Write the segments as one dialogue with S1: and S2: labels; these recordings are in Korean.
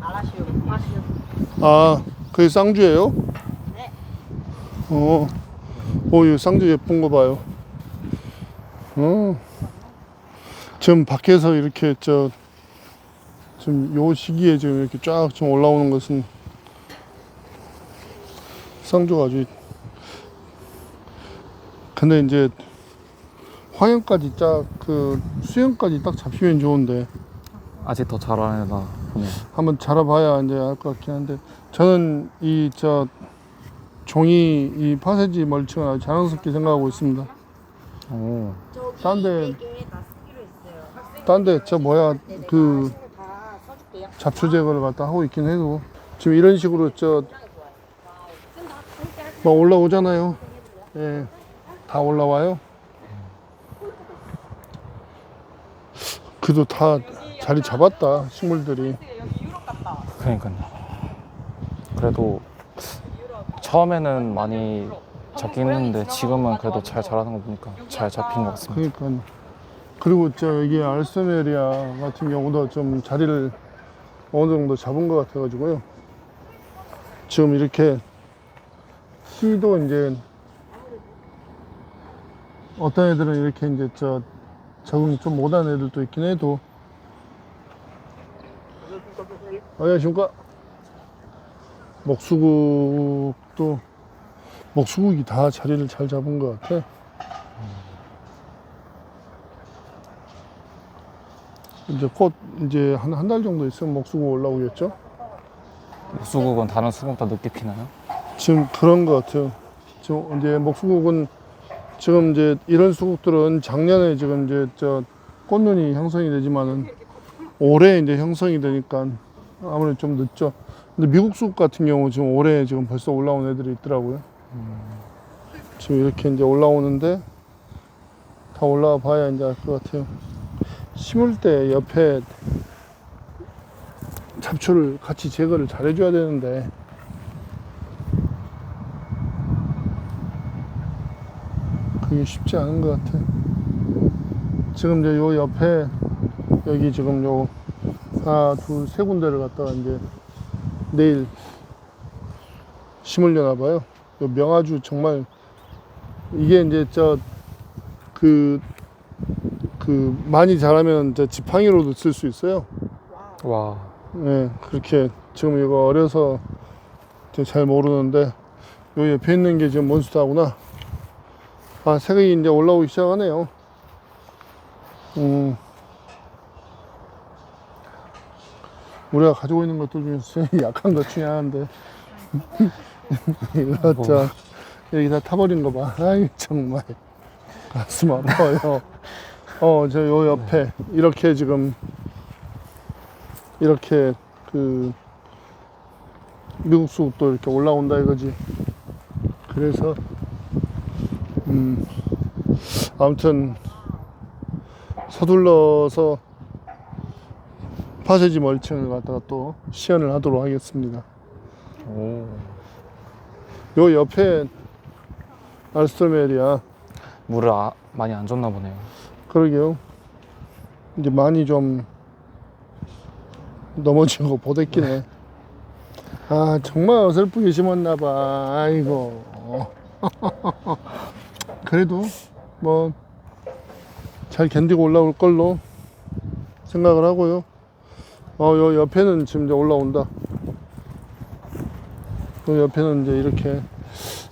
S1: 아슈.
S2: 아, 그게 쌍주예요?
S1: 네.
S2: 어, 오, 이 쌍주 예쁜 거 봐요. 어, 지금 밖에서 이렇게 저, 지금 요 시기에 지금 이렇게 쫙 좀 올라오는 것은 쌍주가 아주, 근데 이제 화형까지 쫙그 수영까지 딱 잡히면 좋은데
S3: 아직 더 잘하나 보네요.
S2: 한번 자라봐야 이제 알 것 같긴 한데 저는 이 저 종이 이 파세지 멀칭을 아주 자랑스럽게 생각하고 있습니다.
S3: 오.
S2: 딴 데-
S1: 이게 다 쓰기로 있어요.
S2: 딴데 저 뭐야
S1: 그다 써줄게요.
S2: 잡초 제거를 갖다 하고 있긴 해도 지금 이런 식으로 저 막 올라오잖아요. 예, 다 올라와요. 그래도 다 자리 잡았다 식물들이.
S3: 그러니까요. 그래도 처음에는 많이 잡긴 했는데 지금은 그래도 잘 자라는 거 보니까 잘 잡힌 것 같습니다.
S2: 그러니까 그리고 저 이게 알스메리아 같은 경우도 좀 자리를 어느 정도 잡은 것 같아가지고요. 지금 이렇게 씨도 이제 어떤 애들은 이렇게 이제 저 적응 좀 못한 애들도 있긴 해도 안녕하십니까 목수국도 목수국이 다 자리를 잘 잡은 것 같아. 이제 곧 이제 한 한 달 정도 있으면 목수국 올라오겠죠?
S3: 수국은 다른 수국보다 늦게 피나요?
S2: 지금 그런 것 같아요. 지금 이제 목수국은 지금 이제 이런 수국들은 작년에 지금 이제 저 꽃눈이 형성이 되지만은 올해 이제 형성이 되니까 아무래도 좀 늦죠. 근데 미국 수국 같은 경우 지금 올해 지금 벌써 올라온 애들이 있더라고요. 지금 이렇게 이제 올라오는데 다 올라와 봐야 이제 알 것 같아요. 심을 때 옆에 잡초를 같이 제거를 잘 해줘야 되는데 그게 쉽지 않은 것 같아. 지금 이제 요 옆에 여기 지금 요 하나 둘 세 군데를 갖다가 이제 내일 심으려나 봐요. 요 명아주 정말 이게 이제 저 그 그 많이 자라면 저 지팡이로도 쓸 수 있어요.
S3: 와.
S2: 네, 그렇게 지금 이거 어려서 잘 모르는데 요 옆에 있는 게 지금 몬스타구나. 아, 색이 이제 올라오기 시작하네요. 음. 우리가 가지고 있는 것들 중에서 제일 약한 것 중에 하나인데. 이거 저, 여기 다 타버린 거 봐. 아이, 정말. 가슴 아파요. 어, 저 요 옆에 이렇게 지금 이렇게 그 미국 수국도 이렇게 올라온다 이거지. 그래서 음 아무튼 서둘러서 파세지 멀칭을 갖다가 또 시연을 하도록 하겠습니다.
S3: 오.
S2: 요 옆에 알스토메리아
S3: 물을 아, 많이 안 줬나 보네요.
S2: 그러게요. 이제 많이 좀 넘어지고 보댔기네. 아 정말 어설프게 심었나 봐. 아이고. 그래도 뭐 잘 견디고 올라올 걸로 생각을 하고요. 어, 요 옆에는 지금 이제 올라온다. 요 옆에는 이제 이렇게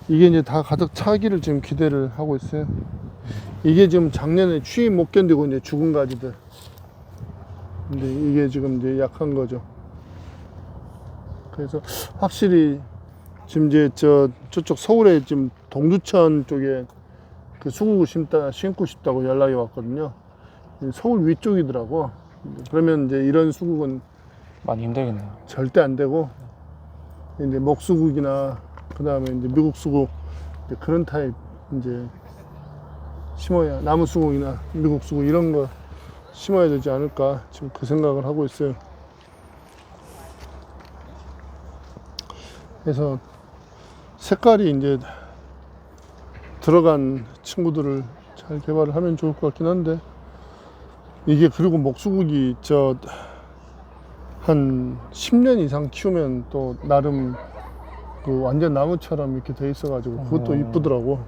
S2: 이게 이제 다 가득 차기를 지금 기대를 하고 있어요. 이게 지금 작년에 추위 못 견디고 이제 죽은 가지들. 근데 이게 지금 이제 약한 거죠. 그래서 확실히 지금 이제 저 저쪽 서울에 지금 동두천 쪽에 그 수국을 심다 심고 싶다고 연락이 왔거든요. 서울 위쪽이더라고. 그러면 이제 이런 수국은
S3: 많이 힘들겠네요.
S2: 절대 안 되고 이제 목수국이나 그 다음에 이제 미국 수국 이제 그런 타입 이제 심어야 나무 수국이나 미국 수국 이런 거 심어야 되지 않을까 지금 그 생각을 하고 있어요. 그래서 색깔이 이제 들어간 친구들을 잘 개발을 하면 좋을 것 같긴 한데 이게 그리고 목수국이 저 한 10년 이상 키우면 또 나름 그 완전 나무처럼 이렇게 돼 있어가지고 그것도
S3: 어.
S2: 이쁘더라고.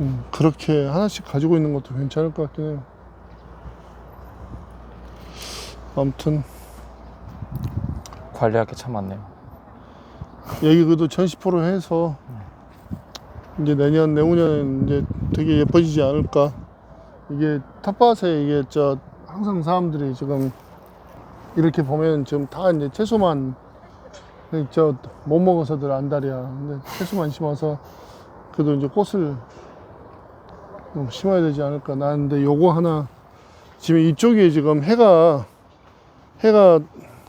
S2: 음, 그렇게 하나씩 가지고 있는 것도 괜찮을 것 같긴 해요. 아무튼
S3: 관리할 게 참 많네요.
S2: 여기 그래도 전시포로 해서 이제 내년 내후년에 이제 되게 예뻐지지 않을까. 이게 텃밭에 이게 저 항상 사람들이 지금 이렇게 보면 지금 다 이제 채소만 저못 먹어서들 안달이야. 근데 채소만 심어서 그래도 이제 꽃을 좀 심어야 되지 않을까. 나는 근데 요거 하나 지금 이쪽에 지금 해가 해가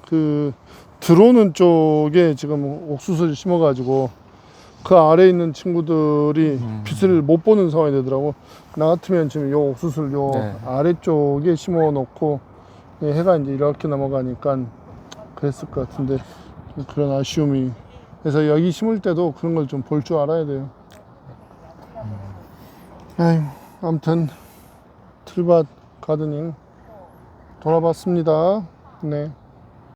S2: 그 들어오는 쪽에 지금 옥수수를 심어가지고 그 아래에 있는 친구들이
S3: 음.
S2: 빛을 못 보는 상황이 되더라고. 나 같으면 지금 요 옥수수를 요
S3: 네.
S2: 아래쪽에 심어 놓고 해가 이제 이렇게 넘어가니까 그랬을 것 같은데 그런 아쉬움이 그래서 여기 심을 때도 그런 걸 좀 볼 줄 알아야 돼요. 아유, 아무튼 틀밭 가드닝 돌아봤습니다. 네.